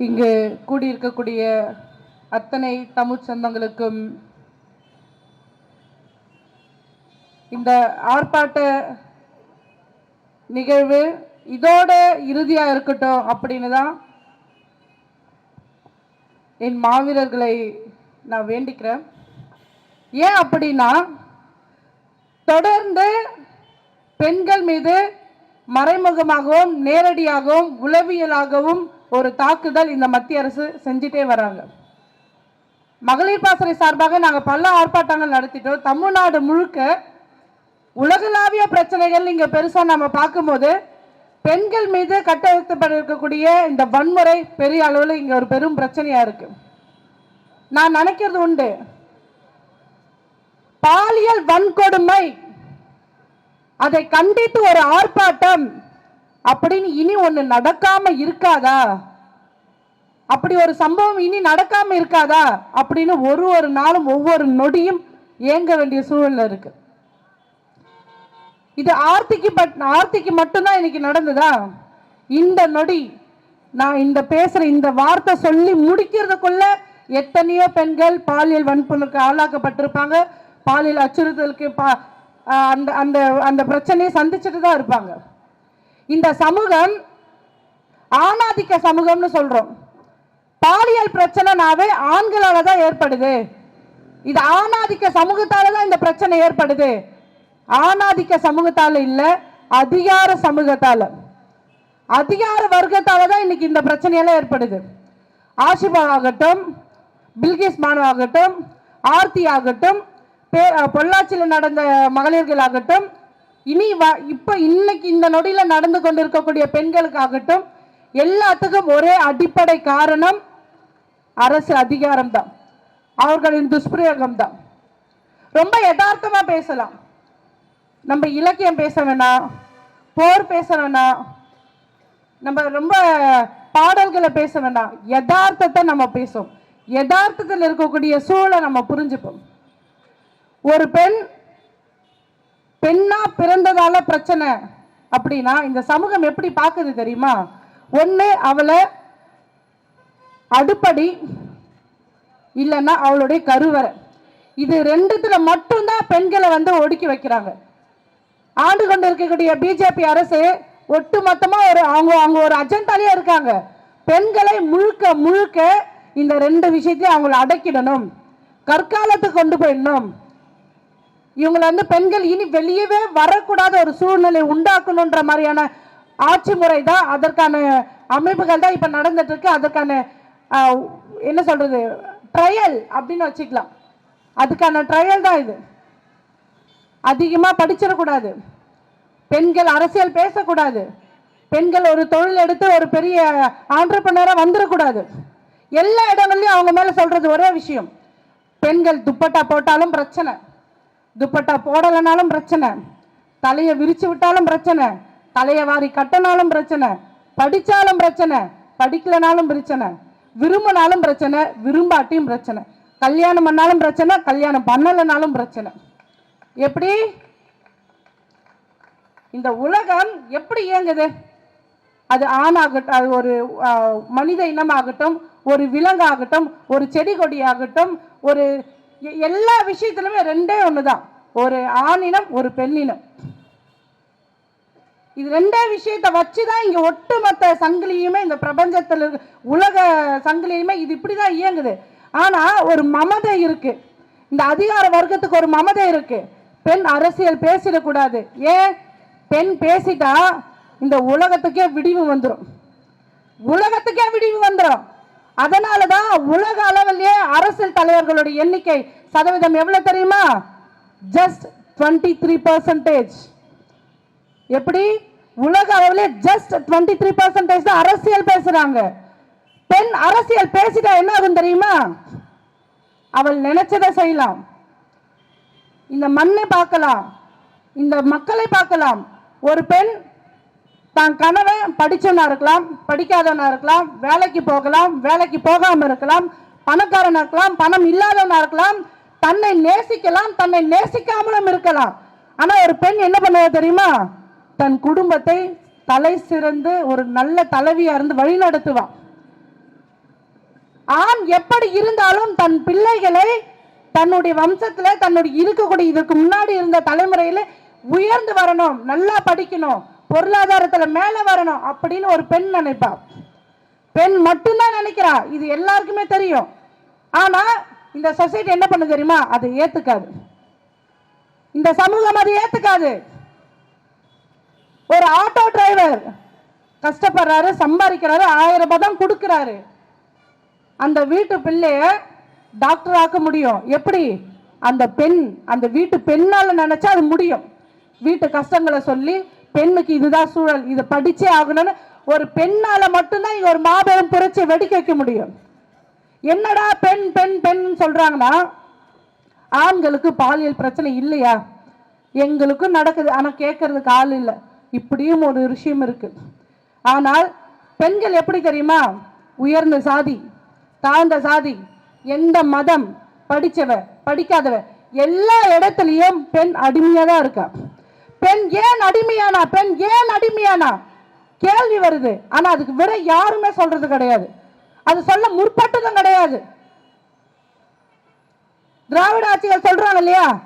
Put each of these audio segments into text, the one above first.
இங்கு கூடியிருக்கக்கூடிய அத்தனை தமிழ் சொந்தங்களுக்கும் இந்த ஆர்ப்பாட்ட நிகழ்வு இதோட இறுதியா இருக்கட்டும் அப்படின்னு தான் என் மாவீரர்களை நான் வேண்டிக்கிறேன். ஏன் அப்படின்னா தொடர்ந்து பெண்கள் மீது மறைமுகமாகவும் நேரடியாகவும் உளவியலாகவும் ஒரு தாக்குதல் இந்த மத்திய அரசு செஞ்சிட்டே வர்றாங்க மகளிர் பாசறை சார்பாக நாங்கள் பல ஆர்ப்பாட்டங்கள் நடத்திட்டோம். தமிழ்நாடு முழுக்க உலகளாவிய பிரச்சனைகள் இங்க பெருசா நம்ம பார்க்கும்போது பெண்கள் மீது கட்டழுத்தப்பட்டிருக்கக்கூடிய இந்த வன்முறை பெரிய அளவில் இங்க ஒரு பெரும் பிரச்சனையா இருக்கு. நான் நினைக்கிறது உண்டு. பாலியல் வன்கொடுமை அதை கண்டித்து ஒரு ஆர்ப்பாட்டம் அப்படின்னு இனி ஒன்று நடக்காம இருக்காதா? அப்படி ஒரு சம்பவம் இனி நடக்காம இருக்காதா? அப்படின்னு ஒரு ஒரு நாளும் ஒவ்வொரு நொடியும் ஏங்க வேண்டிய சூழல்ல இருக்கு. இது ஆர்த்திக்கு பட் ஆர்த்திக்கு மட்டும்தான் இன்னைக்கு நடந்ததா? இந்த நொடி நான் இந்த பேசுற இந்த வார்த்தை சொல்லி முடிக்கிறதுக்குள்ள எத்தனையோ பெண்கள் பாலியல் வன்புணருக்கு ஆளாக்கப்பட்டிருப்பாங்க. பாலியல் அச்சுறுத்தலுக்கு பா- அந்த அந்த அந்த பிரச்சனையை சந்திச்சுட்டு தான் இருப்பாங்க. இந்த சமூகம் ஆணாதிக்க சமூகம்னு சொல்றோம். பாலியல் பிரச்சனைனாவே ஆண்களால தான் ஏற்படுது. இது ஆணாதிக்க சமூகத்தால தான் இந்த பிரச்சனை ஏற்படுது. ஆணாதிக்க சமூகத்தால இல்ல அதிகார சமூகத்தால. அதிகார வர்க்கத்தால தான் இன்னைக்கு இந்த பிரச்சனையெல்லாம் ஏற்படுது. ஆஷிபா ஆகட்டும் பில்கிஸ் மானு ஆகட்டும் ஆர்த்தி ஆகட்டும் பே பொள்ளாச்சியில் நடந்த மகளிர்கள் ஆகட்டும் இனி வ இப்போ இன்னைக்கு இந்த நொடியில் நடந்து கொண்டிருக்கக்கூடிய பெண்களுக்காகட்டும் எல்லாத்துக்கும் ஒரே அடிப்படை காரணம் அரசு அதிகாரம் தான் அவர்களின் துஷ்பிரயோகம் தான் ரொம்ப யதார்த்தமா பேசலாம். நம்ம இலக்கியம் பேச வேணாம் போர் பேச வேணாம் நம்ம ரொம்ப பாடல்களை பேச வேண்டாம் யதார்த்தத்தை நம்ம பேசுவோம். யதார்த்தத்தில் இருக்கக்கூடிய சூழலை நம்ம புரிஞ்சுப்போம். ஒரு பெண் பெண்ணா பிறந்ததால பிரச்சனை அப்படின்னா இந்த சமூகம் எப்படி பார்க்குது தெரியுமா? ஒண்ணு அவளை அடுப்படி இல்லைன்னா அவளுடைய கருவறை. இது ரெண்டுத்துல மட்டும்தான் பெண்களை வந்து ஒடுக்கி வைக்கிறாங்க. ஆண்டு கொண்டு இருக்கக்கூடிய பிஜேபி அரசு ஒட்டுமொத்தமா ஒரு அவங்க அவங்க ஒரு அஜெண்டாலேயே இருக்காங்க. பெண்களை முழுக்க முழுக்க இந்த ரெண்டு விஷயத்தையும் அவங்கள அடக்கிடணும். கற்காலத்துக்கு கொண்டு போயிடணும். இவங்களை வந்து பெண்கள் இனி வெளியவே வரக்கூடாத ஒரு சூழ்நிலை உண்டாக்கணுன்ற மாதிரியான ஆட்சி முறை தான் அதற்கான அமைப்புகள் தான் இப்போ நடந்துட்டு இருக்கு அதற்கான என்ன சொல்றது ட்ரையல் அப்படின்னு வச்சுக்கலாம். அதுக்கான ட்ரையல் தான் இது. அதிகமாக படிச்சிடக்கூடாது. பெண்கள் அரசியல் பேசக்கூடாது. பெண்கள் ஒரு தொழில் எடுத்து ஒரு பெரிய ஆண்டர்பனராக வந்துடக்கூடாது. எல்லா இடங்கள்லையும் அவங்க மேலே சொல்றது ஒரே விஷயம். பெண்கள் துப்பட்டா போட்டாலும் பிரச்சனை. துப்பட்டா போடலைனாலும் பிரச்சனை. தலையை விரிச்சு விட்டாலும் பிரச்சனை. தலையை வாரி கட்டினாலும் பிரச்சனை. படிச்சாலும் பிரச்சனை. படிக்கலனாலும் பிரச்சனை. விரும்பினாலும் பிரச்சனை விரும்பாட்டியும் பிரச்சனை. கல்யாணம் பண்ணாலும் பிரச்சனை கல்யாணம் பண்ணலைனாலும் பிரச்சனை. எப்படி? இந்த உலகம் எப்படி இயங்குது? அது ஆணாகட்டும் அது ஒரு மனித இனமாகட்டும் ஒரு விலங்காகட்டும் ஒரு செடி கொடி ஆகட்டும் ஒரு எல்லா விஷயத்திலுமே ரெண்டே ஒன்று தான் ஒரு ஆணினம் ஒரு பெண்ணினம். இது ரெண்டே விஷயத்தை வச்சு தான் இங்கே ஒட்டுமொத்த சங்கிலியுமே இந்த பிரபஞ்சத்தில் உலக சங்கிலியுமே இது இப்படி தான் இயங்குது. ஆனா ஒரு மமதை இருக்கு. இந்த அதிகார வர்க்கத்துக்கு ஒரு மமதை இருக்கு. பெண் அரசியல் பேசிடக்கூடாது. ஏன்? பெண் பேசிட்டா இந்த உலகத்துக்கே விடிவு வந்துடும் உலகத்துக்கே விடிவு வந்துடும் அதனால தான் உலக அளவிலேயே அரசியல் தலைவர்களுடைய எண்ணிக்கை சதவீதம் எவ்வளவு தெரியுமா? ஜஸ்ட் டுவெண்ட்டி த்ரீ பர்சன்டேஜ் எப்படி? உலக அளவில் ஜஸ்ட் டுவெண்ட்டி த்ரீ பர்சன்டேஜ் தான் அரசியல் பேசுறாங்க. பெண் அரசியல் பேசிட்டா என்ன ஆகும் தெரியுமா? அவள் நினைச்சதை செய்யலாம். இந்த மண்ணை பார்க்கலாம். இந்த மக்களை பார்க்கலாம். ஒரு பெண் தான் கணவன் படிச்சவனா இருக்கலாம் படிக்காதவனா இருக்கலாம் வேலைக்கு போகலாம் வேலைக்கு போகாம இருக்கலாம் பணக்காரனா இருக்கலாம் பணம் இல்லாதவனா இருக்கலாம் தன்னை நேசிக்கலாம் தன்னை நேசிக்காமலும் இருக்கலாம். ஆனா ஒரு பெண் என்ன பண்ணுவா தெரியுமா? தன் குடும்பத்தை தலை சிறந்து ஒரு நல்ல தலைவியா இருந்து வழி நடத்துவான் ஆண் எப்படி இருந்தாலும் தன் பிள்ளைகளை தன்னுடைய வம்சத்துல தன்னுடைய இருக்கக்கூடிய இதற்கு முன்னாடி இருந்த தலைமுறையில உயர்ந்து வரணும் நல்லா படிக்கணும். பொருளாதாரத்துல மேல வரணும் அப்படின்னு ஒரு பெண் நினைப்பா. பெண் மட்டும்தான் நினைக்கிறா. இது எல்லாருக்குமே தெரியும். ஆனா இந்த சொசைட்டி என்ன பண்ணு தெரியுமா? அதை ஏத்துக்காது. இந்த சமூகம் அதை ஏத்துக்காது. ஒரு ஆட்டோ டிரைவர் கஷ்டப்படுறாரு சம்பாதிக்கிறாரு ஆயிரம் ரூபாய் தான் கொடுக்குறாரு. அந்த வீட்டு பிள்ளைய டாக்டர் ஆக்க முடியும். எப்படி? அந்த பெண் அந்த வீட்டு பெண்ணால் நினைச்சா அது முடியும். வீட்டு கஷ்டங்களை சொல்லி பெண்ணுக்கு இதுதான் சூழல். இதை படிச்சே ஆகணும்னு ஒரு பெண்ணால மட்டும்தான் இங்க ஒரு மாபெரும் புரட்சி வெடிக்க வைக்க முடியும். என்னடா பெண் பெண் பெண் சொல்றாங்கன்னா ஆண்களுக்கு பாலியல் பிரச்சனை இல்லையா? எங்களுக்கும் நடக்குது. ஆனா கேட்கறதுக்கு ஆள் இல்லை. இப்படியும் ஒரு விஷயம் இருக்கு. ஆனால் பெண்கள் எப்படி தெரியுமா? உயர்ந்த சாதி தாழ்ந்த சாதி எந்த மதம் படிச்சவ படிக்காதவ எல்லா இடத்துலயும் பெண் அடிமையாக தான் இருக்கா? பெண் ஏன் அடிமையானா? பெண் ஏன் அடிமையானா? கேள்வி வருது. ஆனா அதுக்கு விட யாருமே சொல்றது கிடையாது. அது சொல்ல முற்பட்டதும் கிடையாது. திராவிட ஆட்சிகள் சொல்றாங்க இல்லையா?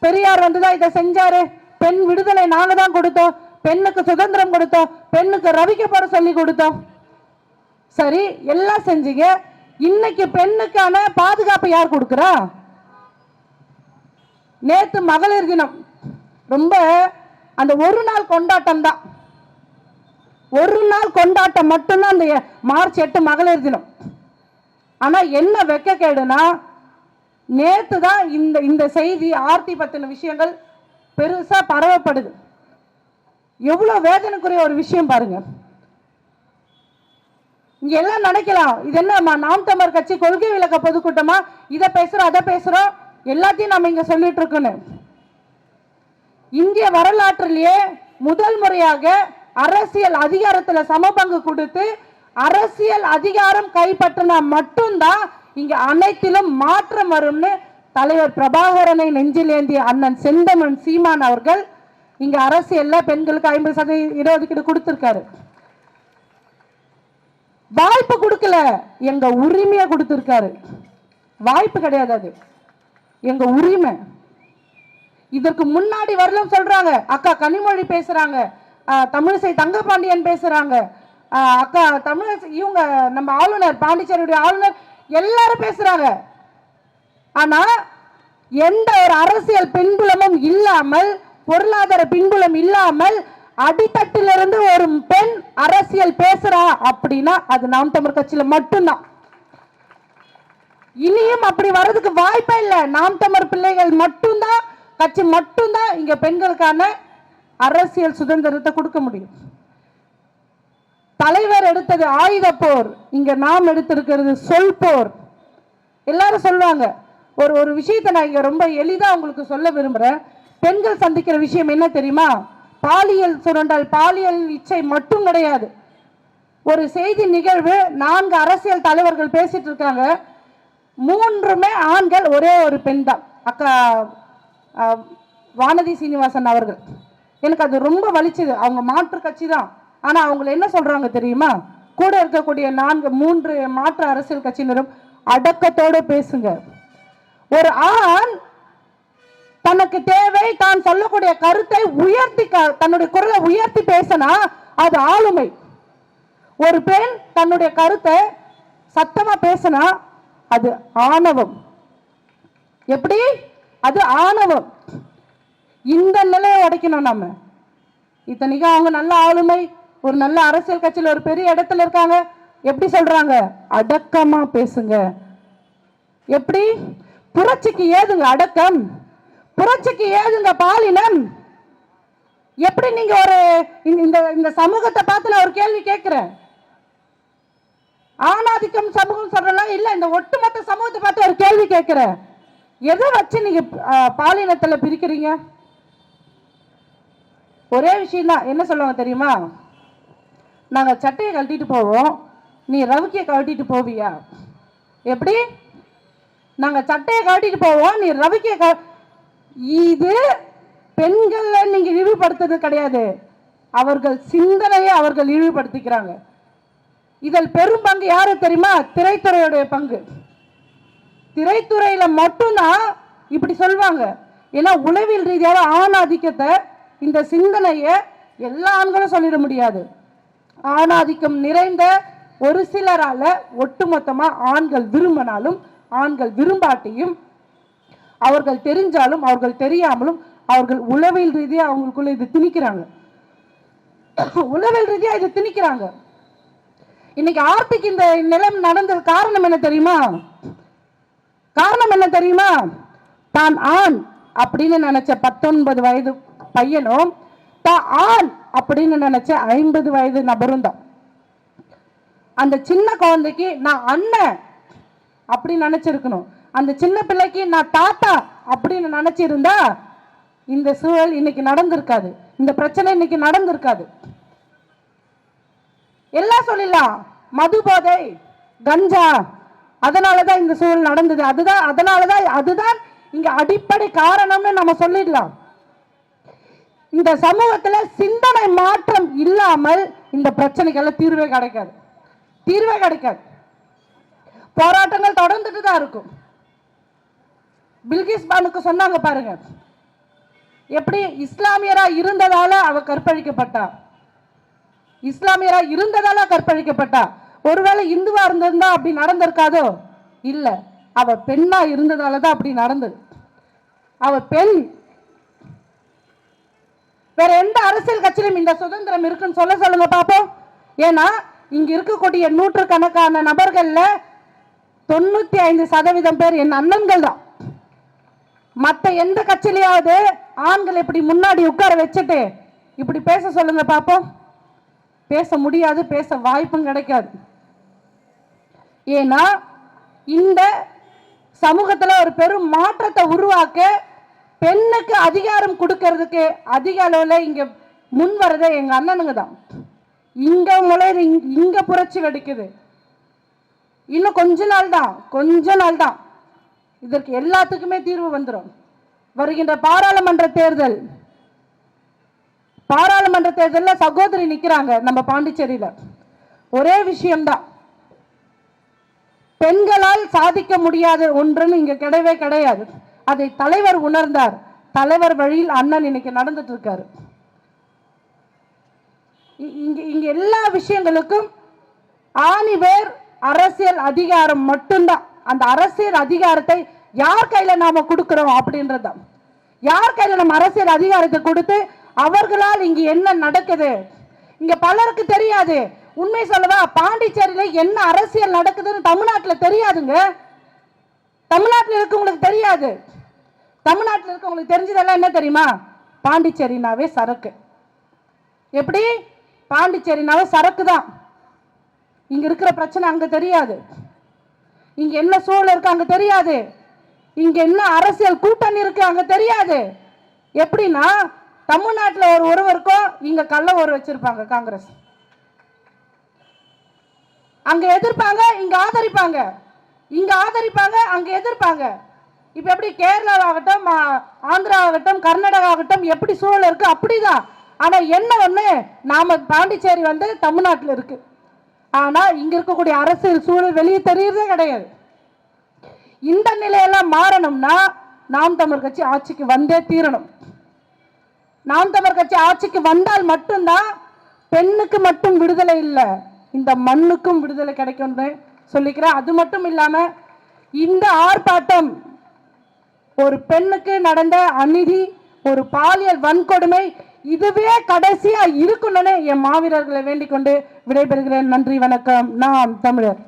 பெரியார் வந்துதான் இதை செஞ்சாரு. பெண் விடுதலை நாங்க தான் கொடுத்தோம். பெண்ணுக்கு சுதந்திரம் கொடுத்தோம். பெண்ணுக்கு ரவிக்கப்பட சொல்லி கொடுத்தோம். சரி எல்லாம் செஞ்சீங்க. இன்னைக்கு பெண்ணுக்கான பாதுகாப்பு யார் கொடுக்குறா? நேத்து மகளிர் தினம். ரொம்ப அந்த ஒரு நாள் கொண்டாட்டம் தான் ஒரு நாள் கொண்டாட்டம் மட்டும்தான் அந்த மார்ச் எட்டு மகளிர் தினம். ஆனா என்ன வெக்கக்கேடுனா நேற்று தான் இந்த இந்த செய்தி ஆர்த்தி பத்தின விஷயங்கள் பெருசா பரவப்படுது. எவ்வளவு வேதனைக்குரிய ஒரு விஷயம் பாருங்க. இங்க எல்லாம் நினைக்கலாம். இது என்ன நாம் தமிழர் கட்சி கொள்கை விளக்க பொதுக்கூட்டமா? இதை பேசுறோம் அதை பேசுறோம் எல்லாத்தையும் நம்ம இங்க சொல்லிட்டு இருக்கணும் இந்திய வரலாற்றிலேயே முதல் முறையாக அரசியல் அதிகாரத்தில் சமபங்கு கொடுத்து அரசியல் அதிகாரம் கைப்பற்றினா மட்டும்தான் இங்க அனைத்திலும் மாற்றம் வரும்னு தலைவர் பிரபாகரனை நெஞ்சில் ஏந்திய அண்ணன் செந்தமன் சீமான் அவர்கள் இங்க அரசியல்ல பெண்களுக்கு ஐம்பது சதவீதம் இடஒதுக்கீடு கொடுத்திருக்காரு. வாய்ப்பு கொடுக்கல. எங்க உரிமையை கொடுத்திருக்காரு. வாய்ப்பு கிடையாது அது. எங்க உரிமை. இதற்கு முன்னாடி வரலும் சொல்றாங்க. அக்கா கனிமொழி பேசுறாங்க. தமிழிசை தங்கபாண்டியன் பேசுறாங்க. அக்கா தமிழிசை இவங்க நம்ம ஆளுநர் பாண்டிச்சேரியுடைய ஆளுநர் எல்லாரும் பேசுறாங்க. ஆனா எந்த ஒரு அரசியல் பின்புலமும் இல்லாமல் பொருளாதார பின்புலம் இல்லாமல் அடித்தட்டிலிருந்து ஒரு பெண் அரசியல் பேசுறா அப்படின்னா அது நாம் தமிழ் கட்சியில மட்டும்தான். இனியும் அப்படி வர்றதுக்கு வாய்ப்பே இல்லை. நாம் தமிழ் பிள்ளைகள் மட்டும் கட்சி மட்டும்தான் இங்க பெண்களுக்கான அரசியல் சுதந்திரத்தை கொடுக்க முடியும். தலைவர் எடுத்தது ஆயுத போர் இங்க நாம் எடுத்திருக்கிறது சொல் போர் எல்லாரும் சொல்லுவாங்க ஒரு ஒரு விஷயத்தை நான் இங்க ரொம்ப எளிதா உங்களுக்கு சொல்ல விரும்புறேன். பெண்கள் சந்திக்கிற விஷயம் என்ன தெரியுமா? பாலியல் சுரண்டால் பாலியல் இச்சை மட்டும் கிடையாது. ஒரு செய்தி நிகழ்வு நான்கு அரசியல் தலைவர்கள் பேசிட்டு இருக்காங்க. மூன்றுமே ஆண்கள் ஒரே ஒரு பெண் தான் அக்கா வானதி சீனிவாசன் அவர்கள். எனக்கு அது ரொம்ப வலிச்சது. அவங்க மாற்று கட்சி தான். ஆனா அவங்கள என்ன சொல்றாங்க தெரியுமா? கூட இருக்கக்கூடிய நான்கு மூன்று மாற்று அரசியல் கட்சியினரும் அடக்கத்தோட பேசுங்க. ஒரு ஆண் தனக்கு தேவை தான் சொல்லக்கூடிய கருத்தை உயர்த்தி க- தன்னுடைய குரலை உயர்த்தி பேசினா அது ஆளுமை. ஒரு பெண் தன்னுடைய கருத்தை சத்தமா பேசினா அது ஆணவம். எப்படி? அது ஆணவம். இந்த நிலையை உடைக்கணும் நம்ம. இத்தனைக்கும் அவங்க நல்ல ஆளுமை ஒரு நல்ல அரசியல் கட்சியில் ஒரு பெரிய இடத்துல இருக்காங்க. எப்படி சொல்றாங்க? அடக்கமா பேசுங்க. எப்படி? புரட்சிக்கு ஏதுங்க அடக்கம்? புரட்சிக்கு ஏதுங்க பாலினம்? எப்படி நீங்க ஒரு இந்த- இந்த இந்த சமூகத்தை பார்த்து நான் ஒரு கேள்வி கேட்கிறேன். ஆணாதிக்கம் சமூகம் சொல்றலாம் இல்ல இந்த ஒட்டுமொத்த சமூகத்தை பார்த்து ஒரு கேள்வி கேட்கிறேன். எதை வச்சு நீங்க பாலினத்துல பிரிக்கிறீங்க? ஒரே விஷயம்தான். என்ன சொல்லுவாங்க தெரியுமா? நாங்க சட்டையை கழட்டிட்டு போவோம். நீ ரவிக்கையை கழட்டிட்டு போவியா? எப்படி? நாங்க சட்டையை கழட்டிட்டு போவோம். நீ ரவிக்க க இது பெண்களை நீங்க இழிவுபடுத்துறது கிடையாது. அவர்கள் சிந்தனையை அவர்கள் இழிவுபடுத்திக்கிறாங்க. இதில் பெரும் பங்கு யாரு தெரியுமா? திரைத்துறையுடைய பங்கு. திரைத்துறையில மட்டும்தான் இப்படி சொல்லுவாங்க ஏன்னா உளவியல் ரீதியாக ஆணாதிக்கத்தை இந்த சிந்தனையை எல்லா ஆண்களும் சொல்லிட முடியாது. ஆணாதிக்கம் நிறைந்த ஒரு சிலரால ஒட்டுமொத்தமா ஆண்கள் விரும்பினாலும் ஆண்கள் விரும்பாட்டியும் அவர்கள் தெரிஞ்சாலும் அவர்கள் தெரியாமலும் அவர்கள் உளவியல் ரீதியாக அவங்களுக்குள்ள இது திணிக்கிறாங்க. உளவியல் ரீதியாக இதை திணிக்கிறாங்க. இன்னைக்கு ஆர்த்திக்கு இந்த நிலம் நடந்தது காரணம் என்ன தெரியுமா? காரணம் என்ன தெரியுமா? தான் ஆண் அப்படின்னு நினைச்ச பத்தொன்பது வயது பையனும் தான் ஆண் அப்படின்னு நினைச்ச ஐம்பது வயது நபரும் தான். அந்த சின்ன குழந்தைக்கு நான் அண்ணன் அப்படி நினைச்சிருக்கணும். அந்த சின்ன பிள்ளைக்கு நான் தாத்தா அப்படின்னு நினைச்சிருந்தா இந்த சூழல் இன்னைக்கு நடந்திருக்காது. இந்த பிரச்சனை இன்னைக்கு நடந்திருக்காது. எல்லாம் சொல்லிடலாம். மது போதை கஞ்சா அதனாலதான் இந்த சூழல் நடந்தது. அதுதான் அதனாலதான் அதுதான் இங்க அடிப்படை காரணம்னு நம்ம சொல்லிடலாம். இந்த சமூகத்துல சிந்தனை மாற்றம் இல்லாமல் இந்த பிரச்சனைக்கெல்லாம் தீர்வே கிடைக்காது. தீர்வே கிடைக்காது. போராட்டங்கள் தொடர்ந்துட்டு தான் இருக்கும். பில்கிஸ் பானுக்கு சொன்னாங்க பாருங்க. எப்படி இஸ்லாமியரா இருந்ததால அவ கற்பழிக்கப்பட்டா? இஸ்லாமியரா இருந்ததால கற்பழிக்கப்பட்டா? ஒருவேளை இந்துவா இருந்திருந்தா அப்படி நடந்திருக்காதோ? இல்ல. அவ பெண்ணா இருந்ததால தான் அப்படி நடந்தது. அவ பெண். வேற எந்த அரசியல் கட்சியிலும் இந்த சுதந்திரம் இருக்குன்னு சொல்ல சொல்லுங்க பாப்போம். ஏன்னா இங்க இருக்கக்கூடிய நூற்று கணக்கான நபர்கள்ல தொண்ணூத்தி ஐந்து சதவீதம் பேர் என் அண்ணன்கள் தான். மத்த எந்த கட்சியிலையாவது ஆண்கள் இப்படி முன்னாடி உட்கார வச்சுட்டு இப்படி பேச சொல்லுங்க பாப்போம். பேச முடியாது பேச வாய்ப்பும் கிடைக்காது. ஏன்னா இந்த சமூகத்தில் ஒரு பெரும் மாற்றத்தை உருவாக்க பெண்ணுக்கு அதிகாரம் கொடுக்கறதுக்கு அதிக அளவில் இங்கே முன் வர்றதே எங்கள் அண்ணனுங்க தான். இங்கே முளையுது இங்கே புரட்சி வெடிக்குது இன்னும் கொஞ்ச நாள் தான் கொஞ்ச நாள் தான். இதற்கு எல்லாத்துக்குமே தீர்வு வந்துடும் வருகின்ற பாராளுமன்ற தேர்தல் பாராளுமன்ற தேர்தலில் சகோதரி நிக்கிறாங்க நம்ம பாண்டிச்சேரியில. ஒரே விஷயம்தான். பெண்களால் சாதிக்க முடியாத ஒன்றுன்னு இங்க கிடையவே கிடையாது. அதை தலைவர் உணர்ந்தார். தலைவர் வழியில் அண்ணன் இன்னைக்கு நடந்துட்டு இருக்காரு இ- இங்க இங்க எல்லா விஷயங்களுக்கும் ஆணிவேர் அரசியல் அதிகாரம் மட்டும்தான். அந்த அரசியல் அதிகாரத்தை யார் கையில நாம கொடுக்கிறோம் அப்படின்றதுதான். யார் கையில நம்ம அரசியல் அதிகாரத்தை கொடுத்து அவர்களால் இங்க என்ன நடக்குது? இங்க பலருக்கு தெரியாது. உண்மை சொல்லவா? பாண்டிச்சேரியில என்ன அரசியல் நடக்குதுன்னு தமிழ்நாட்டில் தெரியாதுங்க. தமிழ்நாட்டில் இருக்கவங்களுக்கு தெரியாது. தமிழ்நாட்டில் இருக்கவங்களுக்கு தெரிஞ்சதெல்லாம் என்ன தெரியுமா? பாண்டிச்சேரினாவே சரக்கு. எப்படி? பாண்டிச்சேரினாவே சரக்கு தான் இங்கே இருக்கிற பிரச்சனை அங்கே தெரியாது. இங்கே என்ன சூழல் இருக்கு அங்கே தெரியாது. இங்கே என்ன அரசியல் கூட்டணி இருக்கு அங்கே தெரியாது. எப்படின்னா தமிழ்நாட்டில் ஒரு ஒருவருக்கும் இங்கே கள்ள ஒரு வச்சுருப்பாங்க காங்கிரஸ். அங்க எதிர்ப்பாங்க இங்க ஆதரிப்பாங்க. இங்க ஆதரிப்பாங்க அங்க எதிர்ப்பாங்க. இப்ப எப்படி கேரளாவாகட்டும் ஆந்திராவாகட்டும் கர்நாடகாவாகட்டும் எப்படி சூழல் இருக்கு? அப்படிதான். ஆனா என்ன ஒண்ணு நாம பாண்டிச்சேரி வந்து தமிழ்நாட்டில் இருக்கு. ஆனா இங்க இருக்கக்கூடிய அரசியல் சூழல் வெளியே தெரியறதே கிடையாது. இந்த நிலையெல்லாம் மாறணும்னா நாம் தமிழ் கட்சி ஆட்சிக்கு வந்தே தீரணும். நாம் தமிழ் கட்சி ஆட்சிக்கு வந்தால் மட்டும்தான் பெண்ணுக்கு மட்டும் விடுதலை இல்லை. இந்த மண்ணுக்கும் விடுதலை கிடைக்கும்னு சொல்லிக்கிறேன். அது மட்டும் இல்லாம இந்த ஆர்ப்பாட்டம் ஒரு பெண்ணுக்கு நடந்த அநீதி ஒரு பாலியல் வன்கொடுமை இதுவே கடைசியா இருக்கணும்னு என் மாவீரர்களை வேண்டிக் கொண்டு விடைபெறுகிறேன். நன்றி வணக்கம். நாம் தமிழர்.